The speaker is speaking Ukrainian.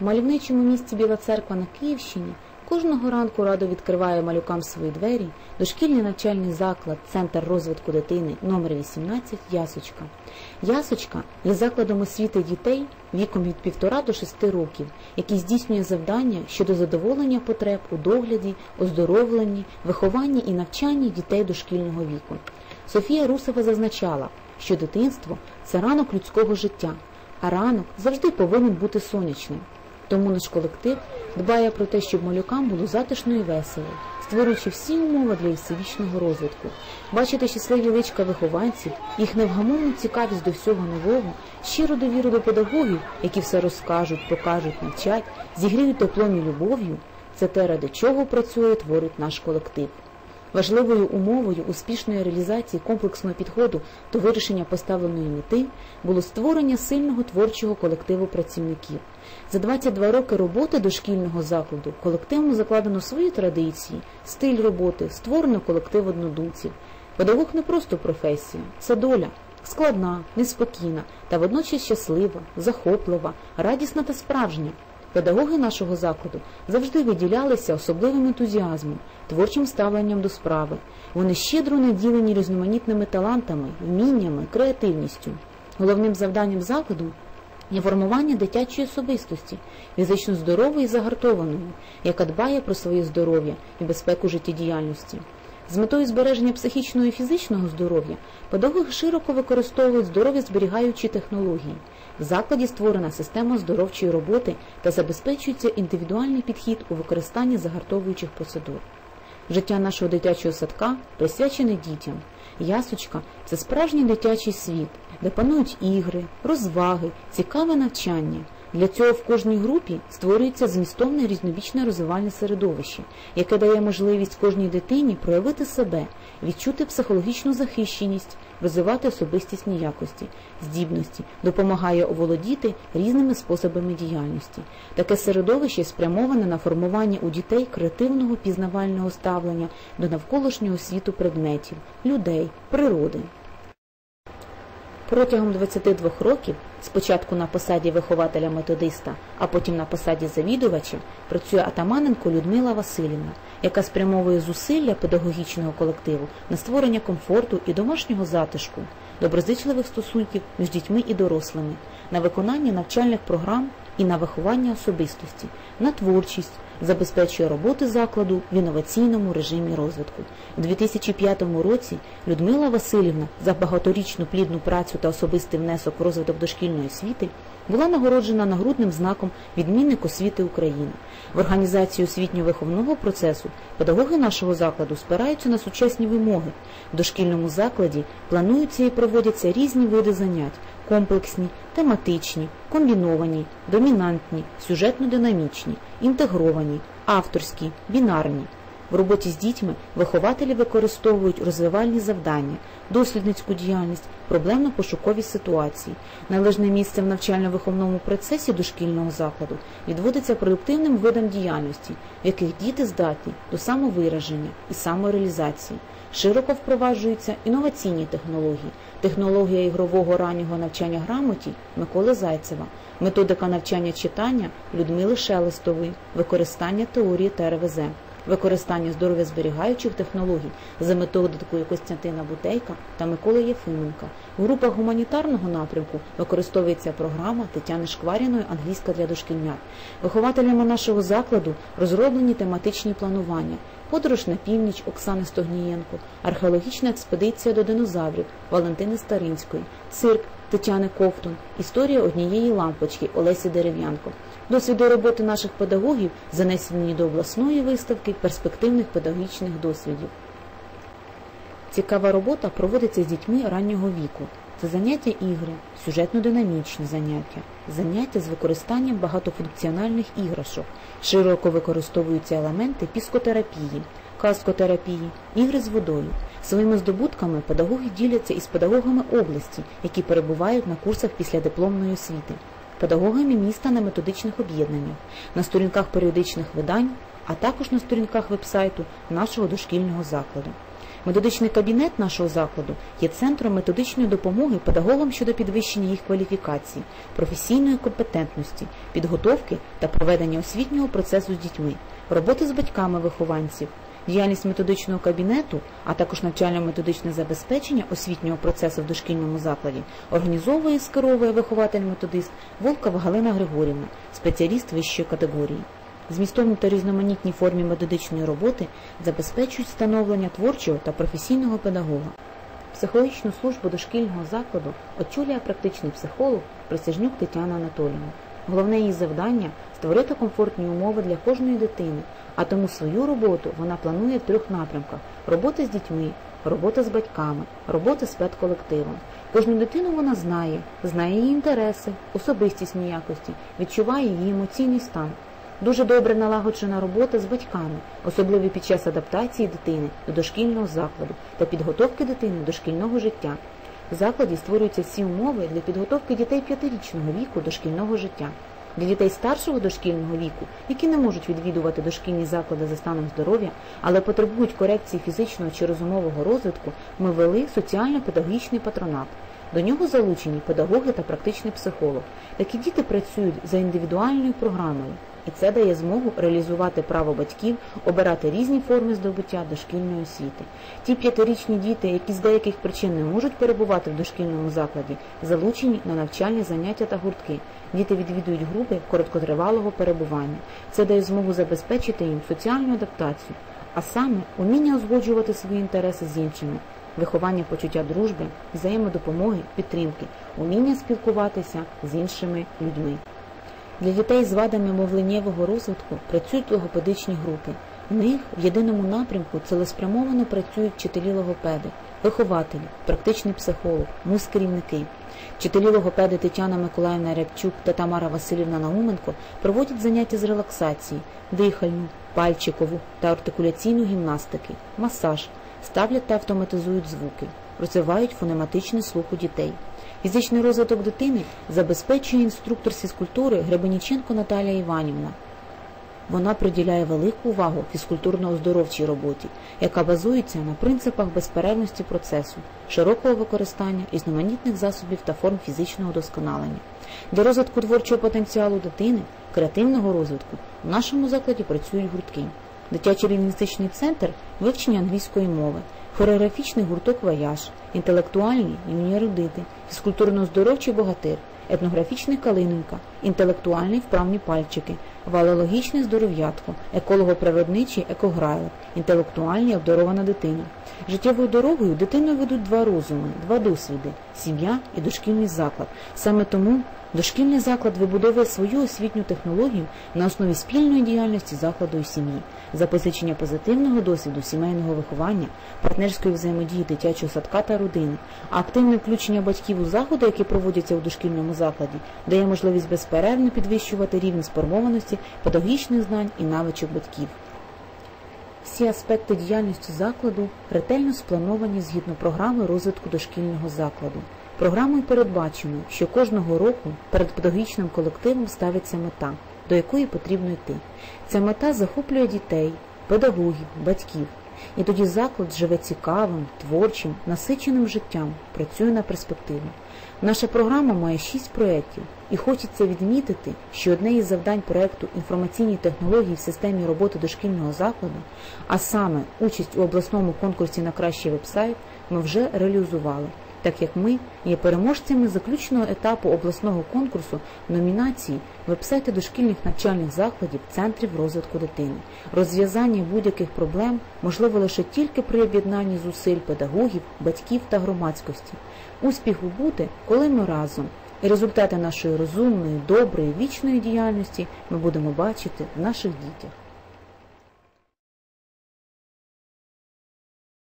В мальовничому місті Біла Церква на Київщині кожного ранку радо відкриває малюкам свої двері дошкільний навчальний заклад, центр розвитку дитини номер 18 Ясочка. Ясочка є закладом освіти дітей віком від півтора до шести років, який здійснює завдання щодо задоволення потреб у догляді, оздоровленні, вихованні і навчанні дітей дошкільного віку. Софія Русова зазначала, що дитинство це ранок людського життя, а ранок завжди повинен бути сонячним. Тому наш колектив дбає про те, щоб малюкам було затишно і весело, створюючи всі умови для всевічного розвитку. Бачити щасливі личка вихованців, їх невгамовну цікавість до всього нового, щиру довіру до педагогів, які все розкажуть, покажуть, навчать, зігріють теплом і любов'ю. Це те, ради чого працює, творить наш колектив. Важливою умовою успішної реалізації комплексного підходу до вирішення поставленої мети було створення сильного творчого колективу працівників. За 22 роки роботи дошкільного закладу колективом закладено свої традиції, стиль роботи, створено колектив однодумців. Педагог не просто професія, це доля. Складна, неспокійна та водночас щаслива, захоплива, радісна та справжня. Педагоги нашого закладу завжди виділялися особливим ентузіазмом, творчим ставленням до справи. Вони щедро наділені різноманітними талантами, вміннями, креативністю. Головним завданням закладу є формування дитячої особистості, фізично здорової і загартованої, яка дбає про своє здоров'я і безпеку життєдіяльності. З метою збереження психічного і фізичного здоров'я педагоги широко використовують здоров'я зберігаючі технології. В закладі створена система здоровчої роботи та забезпечується індивідуальний підхід у використанні загартовуючих процедур. Життя нашого дитячого садка присвячене дітям. Ясочка це справжній дитячий світ, де панують ігри, розваги, цікаве навчання. Для цього в кожній групі створюється змістовне різнобічне розвивальне середовище, яке дає можливість кожній дитині проявити себе, відчути психологічну захищеність, розвивати особистісні якості, здібності, допомагає оволодіти різними способами діяльності. Таке середовище спрямоване на формування у дітей креативного пізнавального ставлення до навколишнього світу предметів, людей, природи. Протягом 22 років, спочатку на посаді вихователя-методиста, а потім на посаді завідувача, працює Атаманенко Людмила Васильівна, яка спрямовує зусилля педагогічного колективу на створення комфорту і домашнього затишку, доброзичливих стосунків між дітьми і дорослими, на виконання навчальних програм і на виховання особистості, на творчість, забезпечує роботи закладу в інноваційному режимі розвитку. У 2005 році Людмила Васильівна за багаторічну плідну працю та особистий внесок в розвиток дошкільної освіти була нагороджена нагрудним знаком відмінник освіти України. В організації освітньо-виховного процесу педагоги нашого закладу спираються на сучасні вимоги. В дошкільному закладі плануються і проводяться різні види занять комплексні, тематичні, комбіновані, домінантні, сюжетно-динамічні, інтегровані, авторські, бінарні. В роботі з дітьми вихователі використовують розвивальні завдання, дослідницьку діяльність, проблемно-пошукові ситуації. Належне місце в навчально-виховному процесі дошкільного закладу відводиться продуктивним видам діяльності, в яких діти здатні до самовираження і самореалізації. Широко впроваджуються інноваційні технології, технологія ігрового раннього навчання грамоті Миколи Зайцева, методика навчання читання Людмили Шелестової, використання теорії ТРВЗ, використання здоров'язберігаючих технологій за методикою Костянтина Бутейка та Миколи Єфименка. В групах гуманітарного напрямку використовується програма Тетяни Шкваріної Англійська для дошкільнят. Вихователями нашого закладу розроблені тематичні планування. Подорож на північ Оксани Стогнієнко, археологічна експедиція до динозаврів Валентини Старинської, цирк Тетяни Ковтун, історія однієї лампочки Олесі Дерев'янко. Досвіди роботи наших педагогів занесені до обласної виставки перспективних педагогічних досвідів. Цікава робота проводиться з дітьми раннього віку. Це заняття ігри, сюжетно-динамічні заняття, заняття з використанням багатофункціональних іграшок, широко використовуються елементи піскотерапії, каскотерапії, ігри з водою. Своїми здобутками педагоги діляться із педагогами області, які перебувають на курсах після дипломної освіти, педагогами міста на методичних об'єднаннях, на сторінках періодичних видань, а також на сторінках вебсайту нашого дошкільного закладу. Методичний кабінет нашого закладу є центром методичної допомоги педагогам щодо підвищення їх кваліфікації, професійної компетентності, підготовки та проведення освітнього процесу з дітьми, роботи з батьками вихованців. Діяльність методичного кабінету, а також навчально-методичне забезпечення освітнього процесу в дошкільному закладі організовує і скеровує вихователь-методист Волкова Галина Григорівна, спеціаліст вищої категорії. Змістовні та різноманітні формі методичної роботи забезпечують становлення творчого та професійного педагога. Психологічну службу дошкільного закладу очолює практичний психолог Присяжнюк Тетяна Анатоліївна. Головне її завдання створити комфортні умови для кожної дитини, а тому свою роботу вона планує в трьох напрямках: робота з дітьми, робота з батьками, робота з педколективом. Кожну дитину вона знає, знає її інтереси, особистісні якості, відчуває її емоційний стан. Дуже добре налагоджена робота з батьками, особливо під час адаптації дитини до дошкільного закладу та підготовки дитини до шкільного життя. В закладі створюються всі умови для підготовки дітей п'ятирічного віку до шкільного життя. Для дітей старшого дошкільного віку, які не можуть відвідувати дошкільні заклади за станом здоров'я, але потребують корекції фізичного чи розумового розвитку, ми вели соціально-педагогічний патронат. До нього залучені педагоги та практичний психолог. Такі діти працюють за індивідуальною програмою, і це дає змогу реалізувати право батьків обирати різні форми здобуття дошкільної освіти. Ті п'ятирічні діти, які з деяких причин не можуть перебувати в дошкільному закладі, залучені на навчальні заняття та гуртки. Діти відвідують групи короткотривалого перебування. Це дає змогу забезпечити їм соціальну адаптацію, а саме уміння узгоджувати свої інтереси з іншими. Виховання почуття дружби, взаємодопомоги, підтримки, уміння спілкуватися з іншими людьми. Для дітей з вадами мовленнєвого розвитку працюють логопедичні групи. В них в єдиному напрямку цілеспрямовано працюють вчителі логопеди, вихователі, практичний психолог, муз-керівники. Вчителі логопеди Тетяна Миколаївна Рябчук та Тамара Васильівна Науменко проводять заняття з релаксації, дихальну, пальчикову та артикуляційну гімнастики, масаж, ставлять та автоматизують звуки, розвивають фонематичний слух у дітей. Фізичний розвиток дитини забезпечує інструктор фізкультури Гребеніченко Наталія Іванівна. Вона приділяє велику увагу фізкультурно-оздоровчій роботі, яка базується на принципах безперервності процесу, широкого використання різноманітних засобів та форм фізичного досконалення. Для розвитку творчого потенціалу дитини, креативного розвитку в нашому закладі працюють гуртки. Дитячий лінгвістичний центр вивчення англійської мови, хореографічний гурток вояж, інтелектуальні юні Рудити, фізкультурно-здоровчий богатир, етнографічний калиненька, інтелектуальний вправні пальчики, валологічне здоров'ятко, еколого-природничий екограйлик, інтелектуальні обдарована дитина. Життєвою дорогою дитину ведуть два розуми, два досвіди сім'я і дошкільний заклад. Саме тому дошкільний заклад вибудовує свою освітню технологію на основі спільної діяльності закладу і сім'ї, запозичення позитивного досвіду сімейного виховання, партнерської взаємодії дитячого садка та родини, активне включення батьків у заходи, які проводяться у дошкільному закладі, дає можливість безперервно підвищувати рівень сформованості педагогічних знань і навичок батьків. Всі аспекти діяльності закладу ретельно сплановані згідно програми розвитку дошкільного закладу. Програмою передбачено, що кожного року перед педагогічним колективом ставиться мета, до якої потрібно йти. Ця мета захоплює дітей, педагогів, батьків. І тоді заклад живе цікавим, творчим, насиченим життям, працює на перспективу. Наша програма має шість проєктів, і хочеться відмітити, що одне із завдань проєкту інформаційні технології в системі роботи дошкільного закладу, а саме участь у обласному конкурсі на кращий вебсайт, ми вже реалізували, так як ми є переможцями заключного етапу обласного конкурсу номінації вебсайти дошкільних навчальних закладів центрів розвитку дитини. Розв'язання будь-яких проблем можливо лише тільки при об'єднанні зусиль педагогів, батьків та громадськості. Успіху буде, коли ми разом. І результати нашої розумної, доброї, вічної діяльності ми будемо бачити в наших дітях.